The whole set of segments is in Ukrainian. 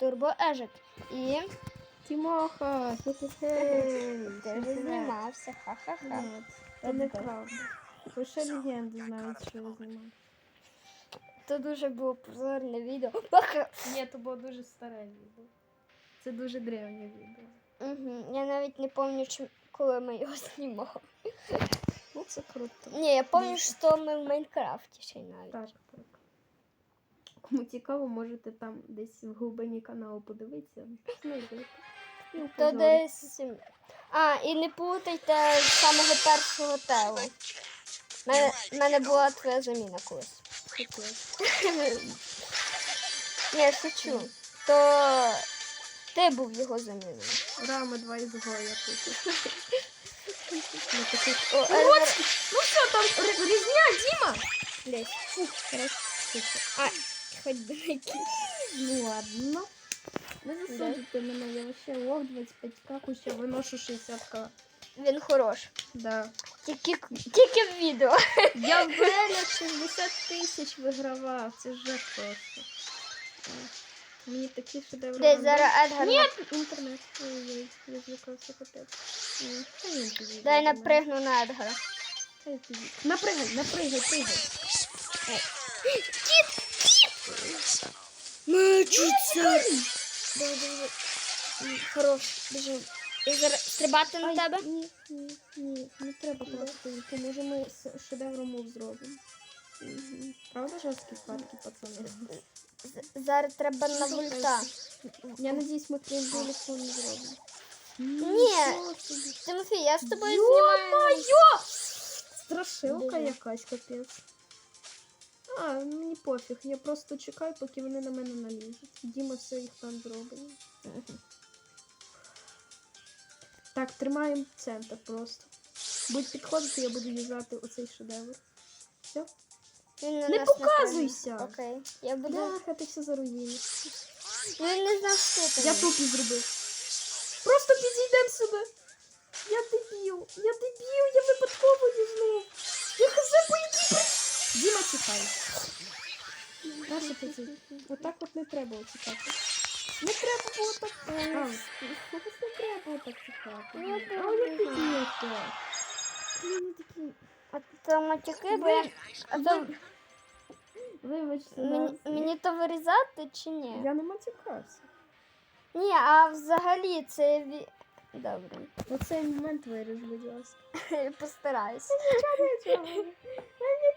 Турбо Ежик. І Тімоха, ти вже знімався. Ха-ха-ха. Нет, Це неправда. Лише легенди знають, що я знімав. Це дуже було позорне відео. Ні, це було дуже старе відео. Це дуже древнє відео. Угу. Я навіть не пам'ятаю, коли ми його знімали. Ну, це круто. Ні, я пам'ятаю, що ми в Майнкрафті ще й навіть. Так, так. Кому цікаво, можете там десь в глибині каналу подивитися. Знайдете. То десь. А, і не плутайте з самого першого телу. У мене, мене була твоя заміна колись. Ні, шучу. То ти був його заміною. Рами два ізгоя тут. Ну, Ну, ну що там, різня, Діма? Блядь, фу, хорошо. А, не якийсь. Ну ладно. Не засуджуйте мене, я вообще лох 25к, хоча виношу 60к. Він хорош. Да. Тільки, тільки в відео. Я веля 60 тисяч вигравав, це жах просто. Мені такі шедеври. Десь зараз Едгар. Ні, інтернет. Ой-ой, я злякався капець. Ні, та він підійде Дай до напригну на Едгара. Та й підійде. Напригай, напригай, пригай. Мечуться. Хорош, біжи. І зараз стрибати на тебе? Ні, ні, ні, не треба йти. Може ми з шедевром мув зробимо. Правда жорсткі картки, пацани? Зараз треба на вульта. Я надіюсь, ми крім не зробимо. Ні. Тимофій, я з тобою знімаю. Страшилка якась, капець. А, мені пофіг, я просто чекаю, поки вони на мене налізуть. Діма все їх там зробить. Так, тримаємо центр просто. Будь підходити, я буду юзати оцей шедевр. Все? Він на Не нас показуйся! Окей. Я буду. Бляха, ти все заруїниш. Він не знав, що ти. Я тупі зробив. Просто підійдемо сюди. Я дебіл. Я дебіл, я випадково юзнув. Я хз по якій Діма чекай. Нащо ти? Отак от не треба чекати. Не треба було так. А, не треба було так чекати. Ну, А я підійти. Блін, я. А то матюки, бо я. А то Вибачте, мені, нас. мені то вирізати чи ні? Я не матюкався. Ні, а взагалі це ві... Добре. Оцей момент виріж, будь ласка. Я постараюсь. Нічого. Я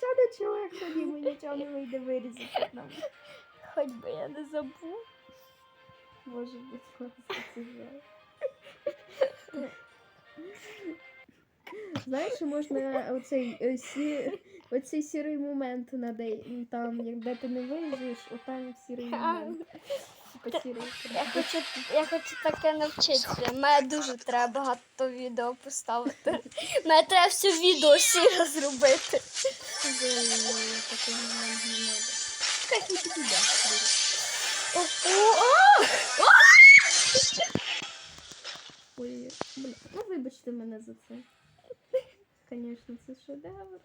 нічого не чула, якщо Діма нічого не вийде вирізати нам. Хоч би я не забув. Боже, будь ласка, це жаль. Знаєш, що можна оцей, е, сі, оцей сірий момент надей, там, як де ти не виріжеш, отам сірий момент. Я хочу, я хочу таке навчитися. Мене дуже треба багато відео поставити. Мене треба все відео сіро зробити. Не підійде. Ой, ну вибачте мене за це. Звісно, це шедевр.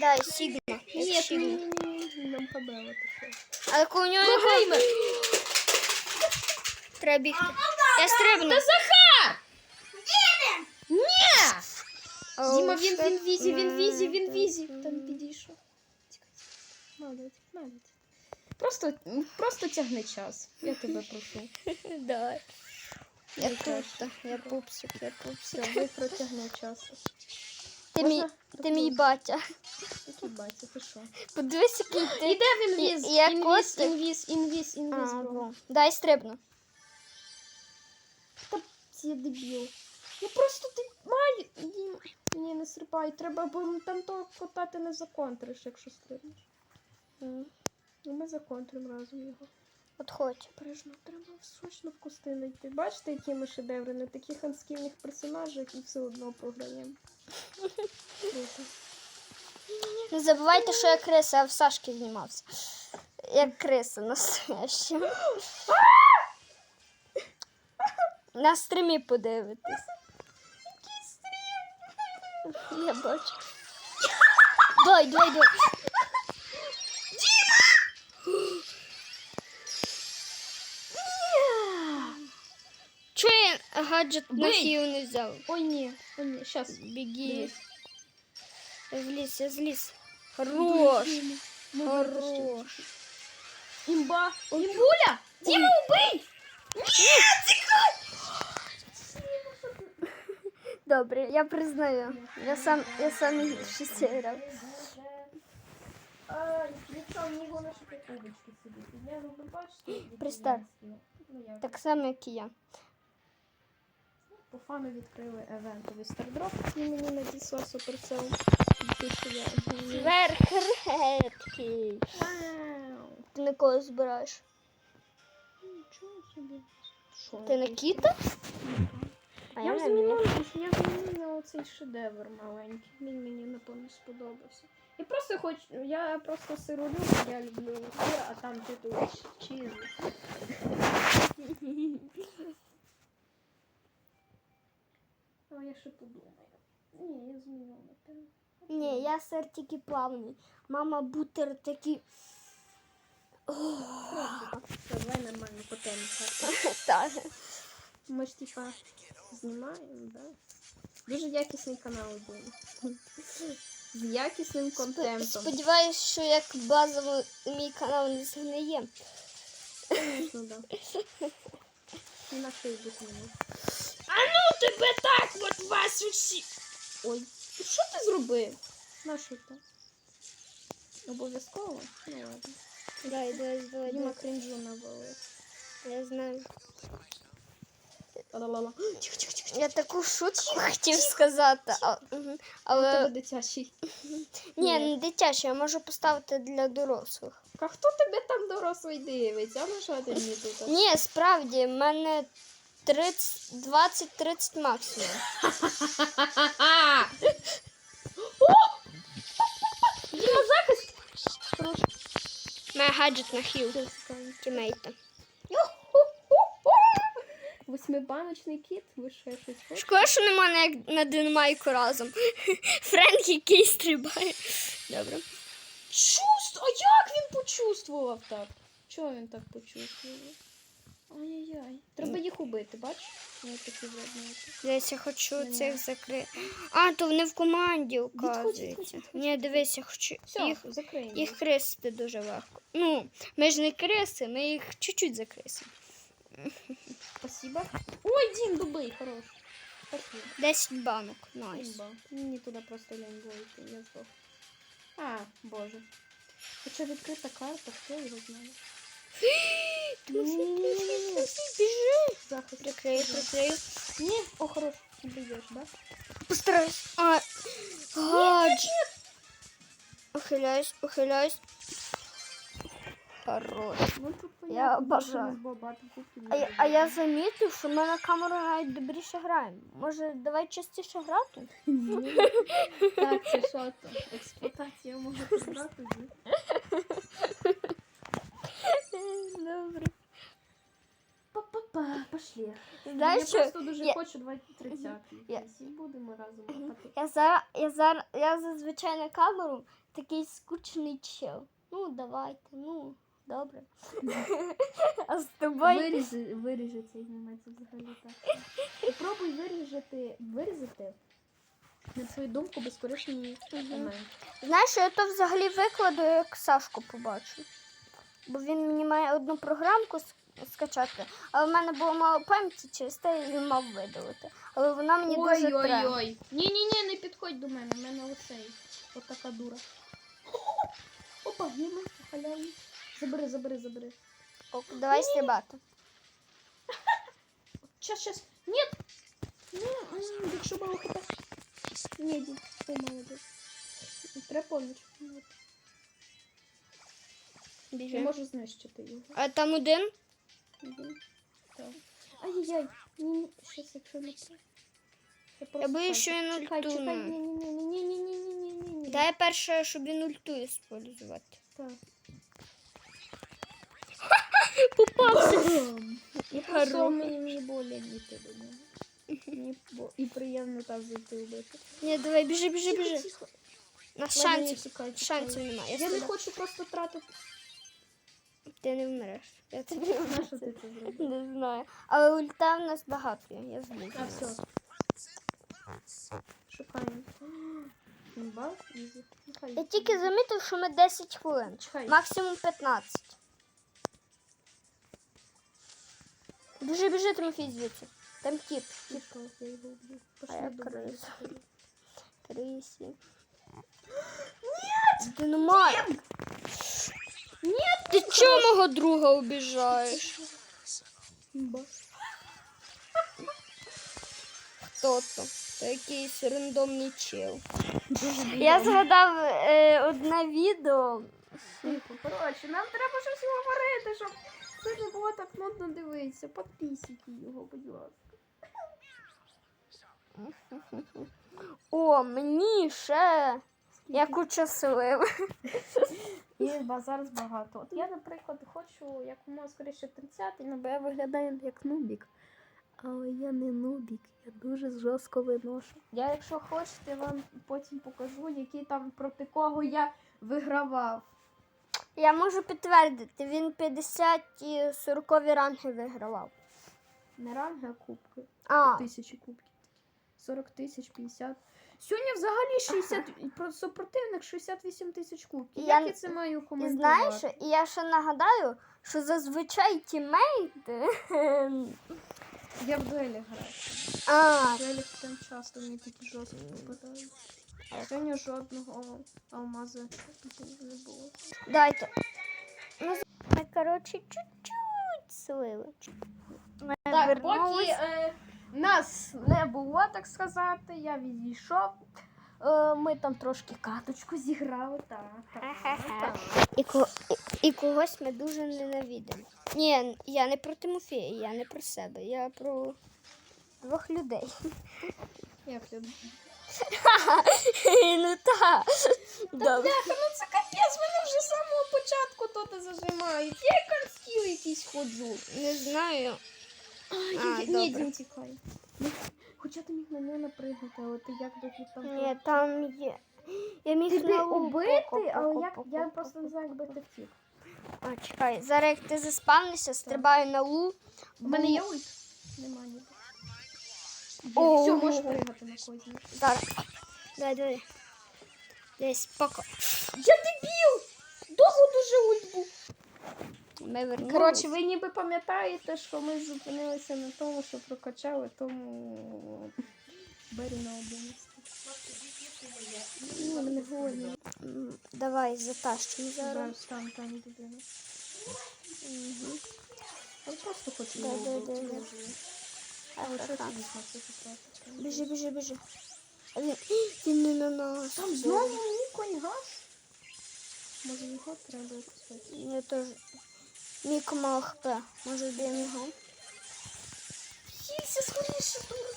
Дай сігма. Ні, ні, ні, ні, нам побело таке. Але коли у нього не Програйме! треба бігти. Я стрибну. Захар! Ні! Оу, Діма, він, він візі, він візі, він це? візі. Там підійшов. Молодець, молодець. Просто, просто тягни час. Я тебе прошу. Давай. Я тут, я пупсик, я пупсик. Ви протягни час. Ти мій, ти мій батя. Який батя, ти що? Подивись, який ти. І де він віз? Як Інвіз, інвіз, інвіз, А, інвіз, бро. Дай стрибну. Та ці дебіл. Я просто ти маю. Ні, не стрибай. Треба, бо там того кота ти не законтриш, якщо стрибнеш. Ну ми законтримо разом його. Отходь. Бережно, треба срочно в кусти знайти. Бачите, які ми шедеври на таких анскільних персонажах і все одно програємо. Не забувайте, що я криса, а в Сашки знімався. Як криса настояща. На стрімі подивитись. Я бачу. Дай, дай, дай. это гаджет на взял. Ой, не, ой, не. сейчас. Беги. Злись, я злись. Хорош. Хорош. Имба. Имбуля! Дима, убей! Нет, Добрый, я признаю. Я сам, я сам шесть. Представь. Так само, как і я. По фану відкрили евентовий стардроп, і мені надіслав суперсел. Верхредки. Вау! Ти на кого збираєш? Нічого собі. Що? Ти на кіта? А Я на змінила, мене. я змінила оцей шедевр маленький. Він мені напевно сподобався. Я просто хочу, я просто сиру люблю, я люблю сир, а там типу чіз. А я ще подумаю. Ні, я змінила напевно. Ні, я сир тільки плавний. Мама бутер такий. Давай нормально. Так. Ми ж типа знімаємо, да? Дуже якісний канал один. З якісним контентом. Сподіваюсь, що як базово мій канал не згниє. Ну да. І на шиї змінив. А ну тебе так, от вас усі. Ой, ну що ти зробив? На що ти? Обов'язково? Ну ладно. Дай, давай, давай, Діма давай. кринжу навалив. Я знаю. Ла-ла-ла. Я таку шутку хотів сказати, а, мгм. У тебе але дитячий. ні, не дитяче, я можу поставити для дорослих. А хто тебе там дорослий дивиться? А ну що ти мені тут? Ні, справді, в мене 30, 20-30 максимум. Діма захист! Має гаджет на хіл тімейта. Восьмибаночний кіт, ви ще щось хочете? Шкода, що нема на, як на динамайку разом. Френк, який стрибає. Добре. Чувство! А як він почувствував так? Чого він так почувствував? Ай-яй-яй. Треба їх убити, бачиш? Я такі. Дивись, я хочу Нема. цих закрити. А, то вони в команді, Відходь, відходь. Ні, дивись, я хочу Все, їх, закриємо. їх крисити дуже легко. Ну, ми ж не криси, ми їх чуть-чуть закрисимо. Спасибо. Ой, Дім, добий, хорош. Спасибо. 10 банок. Найс. Імба. Мені туди просто лень було йти, я здох. А, боже. Хоча відкрита карта, хто його знає. Ні-ні-ні-ні-ні. Біжи. Захист. Прикрию, прикрию. Ні, о, хорош. Б'єш, да? Постараюсь. А, гадж. Ухиляюсь, ухиляюсь. Хорош. Ну, тут Я понятно, обожаю. що ми з Бобатом купили. А, я- а я замітив, що ми на камеру навіть добріше граємо. Може, давай частіше грати? Так, це що то? Експлуатація може підбрати, ні? Добре. Па-па-па, пошли. Знаєш, я що? просто дуже я- хочу 20-30 Я- будемо разом лапати. Я зараз, я зараз, я зазвичай на камеру такий скучний чел. Ну, давайте, ну, добре. А з тобою. Виріжи, виріжи цей знімець взагалі так. Попробуй виріжати, вирізати, на свою думку, безкорисні моменти. Знаєш, я то взагалі викладу, як Сашку побачу. Бо він мені має одну програмку скачати, але в мене було мало пам'яті, через те я її мав видалити. Але вона мені дуже треба. Ой-ой-ой. Ні-ні-ні, не підходь до мене, в мене оцей. От така дура. Опа, гіми, халявні. Забери, забери, забери. Ок, Давай стрибати. Щас, щас. Нет! Не, м, якщо мало хп. Ні. О, молодець. Треба поміч. Біжи. можу знищити його. А там один? Так. Ай-яй-яй. Ні, щас, якщо не про. Я, боюсь, що він Чекай, чекай, ультуне. ні-ні-ні-ні-ні-ні-ні-ні-ні. Дай перше, щоб він ульту использувати. Так. Попався. Я просто мені, мені болі діти до нього. Мені бо- і приємно так зайти вбити. Ні, давай, біжи, біжи, біжи. Тихо, Ладно, не шансів, шансів немає. Я не сюди. хочу просто тратити. Ти не вмреш. Я тобі що ти це зробив? Не знаю. Але ульта в нас багато, я злізу. А, все. Шукаємо. Ізі. Я тільки замітив, що ми 10 хвилин. Чекай. Максимум 15. Біжи, біжи, Тимофій, звідси. Там тіп. Тіпка, я його вб'ю. А Пошли я мене. Крисі. Нет! Динамайк! Нет! Ти чого мого друга обіжаєш? Імба. Хто то? Це якийсь рандомний чел. Я згадав е, одне відео. Типу, коротше, нам треба щось говорити, щоб це не було так нудно дивитися. Підписуйте його, будь ласка. О, мені ще. Я куча сливи. І ба- зараз багато. От я, наприклад, хочу якомога скоріше 30, ну, бо я виглядаю як нубік. Але я не нубік, я дуже жорстко виношу. Я, якщо хочете, вам потім покажу, які там проти кого я вигравав. Я можу підтвердити, він 50 і 40 ранги вигравав. Не ранги, а кубки. А, Тисячі кубків. 40 тисяч, 50. Сьогодні взагалі 60, про супротивник 68 тисяч кубків. Я Як я це маю і коментувати? знаєш, і я ще нагадаю, що зазвичай тімейти. Я в дуелі граю. А, В дуелі там часто мені такі жорстко попадають. Сьогодні жодного алмаза не було. дайте. Ну, з- коротше, чуть-чуть сливи. Ми Так, вернулись. поки е, нас не було, так сказати, я відійшов. Е, ми там трошки каточку зіграли. Так, так, так. І, ко- і, і когось ми дуже ненавидимо. Ні, я не про Тимофія, я не про себе, я про двох людей. Як я... ну так. Добре. Бляха, ну це капець, мене вже з самого початку тут зажимають. Я як конскіл якийсь ходжу. Не знаю. Ай, А, ні, ні, добре. Дім, тікай. Ну, Хоча ти міг на нього напригнути, але ти як них там... Ні, там є. Я міг Тебе на лу убити, поко- але поко- як, поко- я поко- просто не знаю, якби ти втік. А, чекай, зараз як ти заспавнишся, стрибаю на лу. У мене є ульт? Нема. О. Все, можеш пригати на когось. Зараз. Дай, дай. Десь поко. Я дебіл! Довго дуже ульт був. Ми вернулись. Коротше, ви ніби пам'ятаєте, що ми зупинилися на тому, що прокачали тому Бері на 11. Ні, мене голодні. М, Давай затащимо зараз. Зараз там, там дитина. Угу. Просто хочу Да, да, да, ти це потрапити? Біжи, біжи, біжи. Він, він не на нас. Там знову мій газ? Може його треба вийти? Я теж. Міко мало хп. Може вб'ємо його? Хілься скоріше, дура.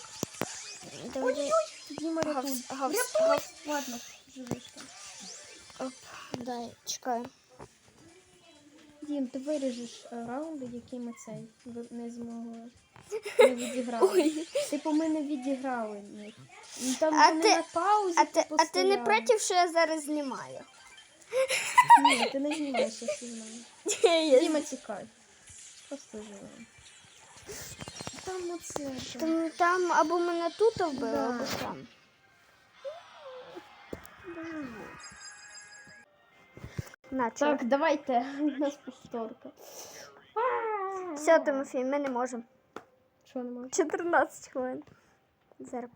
Давай. Ой-ой, Діма, рятуй. Гавс, гавс! Ладно, живиш там. Оп, дай, чекаю. Дім, ти виріжеш е, раунди, які ми цей не змогли. Не відіграли. Типу, ми не відіграли. Ну, Там А вони ти- на паузі. А ти, типу, а ти не стояли. проти, що я зараз знімаю? Ні, ти не знімаєшся зі мною. Я Діма, тікай. Просто живемо. Там оце. ж. Там, там або мене тут вбили, Да. або там. Наче. Так, давайте. У нас повторка. Все, Тимофій, ми не можемо. Що не можна? 14 хвилин. Зараз